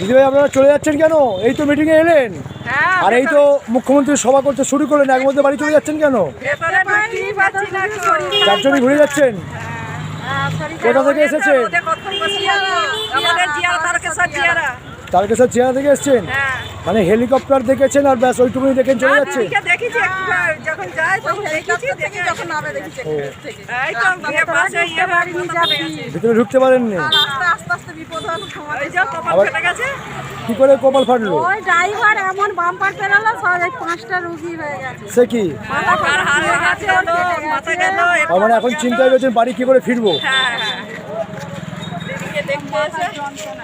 দিদিভাই আপনারা চলে যাচ্ছেন কেন? এই তো মিটিংয়ে এলেন। হ্যাঁ, আর এই তো মুখ্যমন্ত্রী সভা করতে শুরু করলেন এক মধ্যে বাড়ি চলে যাচ্ছেন কেন? চারজনই ঘুরে যাচ্ছেন। কোথা থেকে এসেছেন? তারকেশ্বর চেহারা থেকে এসছেন? হ্যাঁ। মানে হেলিকপ্টার দেখেছেন আর ব্যাস ওইটুকুনি দেখেন চলে যাচ্ছে? দিদিকে দেখেছি একবার, যখন যায় তখন দেখেছি দেখে যখন নামে দেখেছি এই তো ঘুরে পাশে ইয়ে যাবে। ভিতরে ঢুকতে পারেননি? কি করে কপাল ফাটলো? ওই ড্রাইভার এমন বাম্পার পেরালো সব এই পাঁচটা রুগী হয়ে গেছে। সে কি? মাথা কার হাত গেছে হলো মাথা গেল তার মানে এখন চিন্তায় রয়েছেন বাড়ি কি করে ফিরবো? হ্যাঁ হ্যাঁ।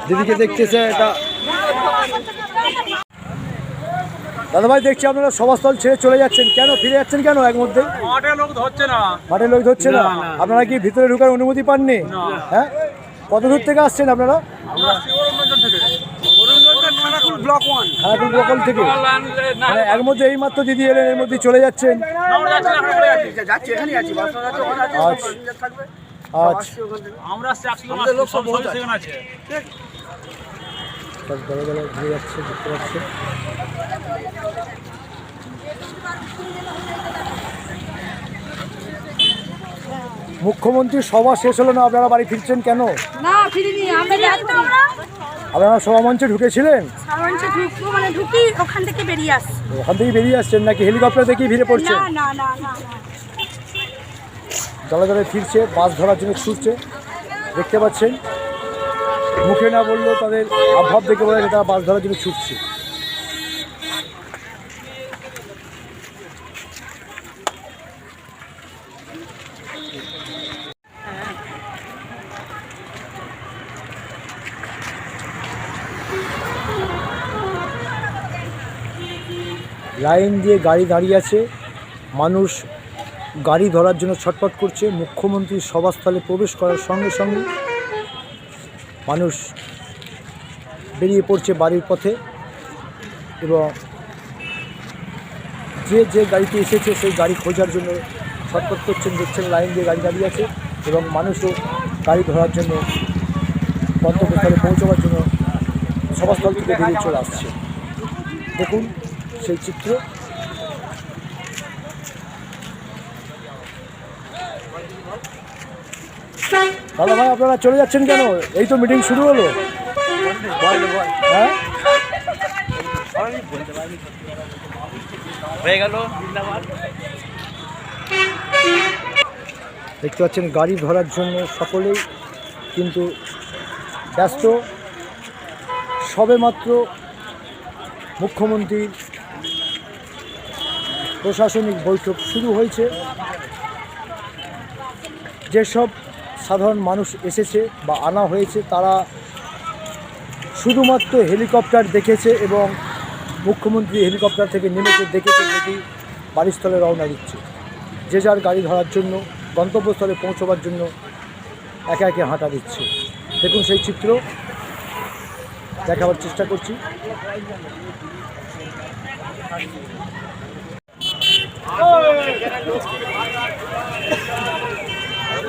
দিদিকে দেখতেছে এটা দাদা ভাই দেখছি আপনারা সভাস্থল ছেড়ে চলে যাচ্ছেন। কেন ফিরে যাচ্ছেন কেন এক মধ্যে মাঠে লোক ধরছে না। মাঠের লোক ধরছে না? আপনারা কি ভিতরে ঢোকার অনুমতি পাননি? হ্যাঁ? কত দূর থেকে আসছেন আপনারা? খানাকুল প্রকল্প থেকে। মানে এর মধ্যে এই মাত্র দিদি এলেন এর মধ্যে চলে যাচ্ছেন। আচ্ছা। আচ্ছা। আমরা সব দলে দলে ঘুরে যাচ্ছে দেখতে পাচ্ছেন। মুখ্যমন্ত্রীর সভা শেষ হলো না আপনারা বাড়ি ফিরছেন কেন? না ফিরিনি আমরা আপনারা সভা মঞ্চে ঢুকেছিলেন? ঢুকবো মানে ঢুকি ওখান থেকে বেরিয়ে আসি ওখান থেকে বেরিয়ে আসছেন নাকি হেলিকপ্টার দেখেই ভিড়ে পড়ছেন? না না না না না। দলে দলে ফিরছে বাস ধরার জন্য ছুটছে। দেখতে পাচ্ছেন মুখে না বললেও তাদের অভাব দেখে বলে যায় তারা বাস ধরার জন্য ছুটছে। লাইন দিয়ে গাড়ি দাঁড়িয়ে আছে। মানুষ গাড়ি ধরার জন্য ছটফট করছে। মুখ্যমন্ত্রী সভাস্থলে প্রবেশ করার সঙ্গে সঙ্গে মানুষ বেরিয়ে পড়ছে বাড়ির পথে এবং যে যে গাড়িতে এসেছে সেই গাড়ি খোঁজার জন্য ছটফট করছেন দেখছেন, লাইন দিয়ে গাড়ি দাঁড়িয়ে আছে এবং মানুষও গাড়ি ধরার জন্য, গন্তব্যস্থলে পৌঁছবার জন্য সভাস্থল থেকে বেরিয়ে চলে আসছে। দেখুন সেই চিত্র। দাদা ভাই আপনারা চলে যাচ্ছেন কেন? এই তো মিটিং শুরু হলো। হ্যাঁ? হয়ে গেল। দেখতে পাচ্ছেন গাড়ি ধরার জন্য সকলেই কিন্তু ব্যস্ত। সবেমাত্র মুখ্যমন্ত্রীর প্রশাসনিক বৈঠক শুরু হয়েছে। যেসব সাধারণ মানুষ এসেছে বা আনা হয়েছে, তারা শুধুমাত্র হেলিকপ্টার দেখেছে এবং মুখ্যমন্ত্রী হেলিকপ্টার থেকে নেমেছে, দেখেছে যদি বাড়িস্থলে রওনা দিচ্ছে। যে যার গাড়ি ধরার জন্য, গন্তব্যস্থলে পৌঁছবার জন্য একে একে হাঁটা দিচ্ছে। দেখুন সেই চিত্র। দেখাবার চেষ্টা করছি।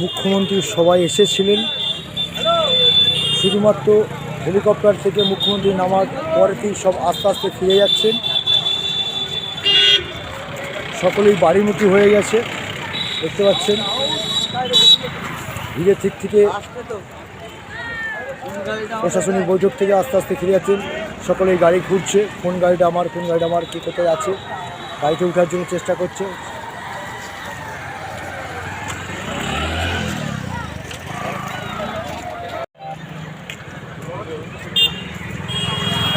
মুখ্যমন্ত্রী সবাই এসেছিলেন। শুধুমাত্র হেলিকপ্টার থেকে মুখ্যমন্ত্রী নামার পরেতেই সব আস্তে আস্তে ফিরে যাচ্ছেন। সকলেই বাড়িমুখী হয়ে গেছে, দেখতে পাচ্ছেন। ভিড়ের দিক থেকে প্রশাসনিক বৈঠক থেকে আস্তে আস্তে ফিরে যাচ্ছেন। সকলেই গাড়ি ঘুরছে, কোন গাড়িটা আমার, কোন গাড়িটা আমার, কে কোথায় আছে। গাড়িতে ওঠার জন্য চেষ্টা করছে।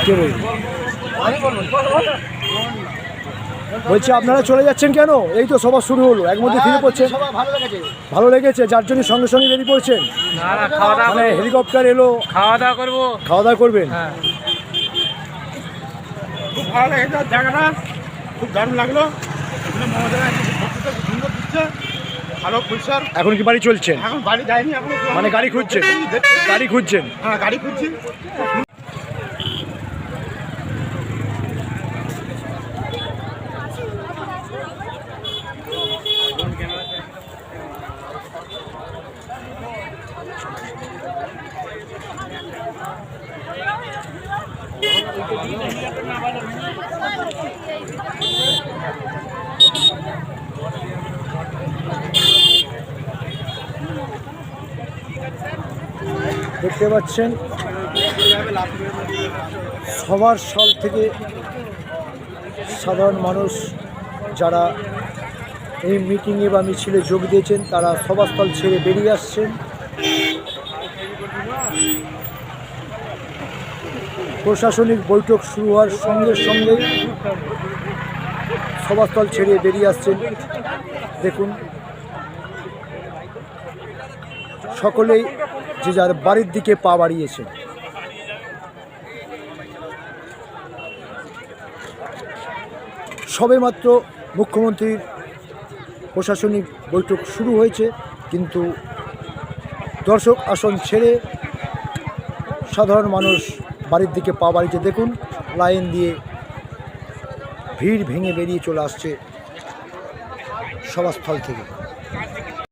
কে বলব? বলছি আপনারা চলে যাচ্ছেন কেন? এই তো সবার শুরু হলো এক মধ্যে ফিরে পড়ছেন ভালো লেগেছে যার জন্য সঙ্গে সঙ্গে বেরিয়ে পড়ছেন? মানে হেলিকপ্টার এলো। খাওয়া দাওয়া করব খাওয়া দাওয়া করবেন? খুব ভালো লেগেছে জায়গাটা খুব দারুণ লাগল এখানে কি বাড়ি চলছেন? এখন বাড়ি যায়নি মানে গাড়ি খুঁজছেন? গাড়ি খুঁজছেন? হ্যাঁ গাড়ি খুঁজছি। দেখতে পাচ্ছেন। সবার সাল থেকে সাধারণ মানুষ যারা এই মিটিংয়ে বা মিছিলে যোগ দিয়েছেন, তারা সভাস্থল ছেড়ে বেরিয়ে আসছেন। প্রশাসনিক বৈঠক শুরু হওয়ার সঙ্গে সঙ্গে সভাস্থল ছেড়ে বেরিয়ে আসছেন। দেখুন, সকলেই যে যার বাড়ির দিকে পা বাড়িয়েছে। সবেমাত্র মুখ্যমন্ত্রীর প্রশাসনিক বৈঠক শুরু হয়েছে, কিন্তু দর্শক আসন ছেড়ে সাধারণ মানুষ বাড়ির দিকে পা বাড়িতে দেখুন, লাইন দিয়ে ভিড় ভেঙে বেরিয়ে চলে আসছে সভাস্থল থেকে।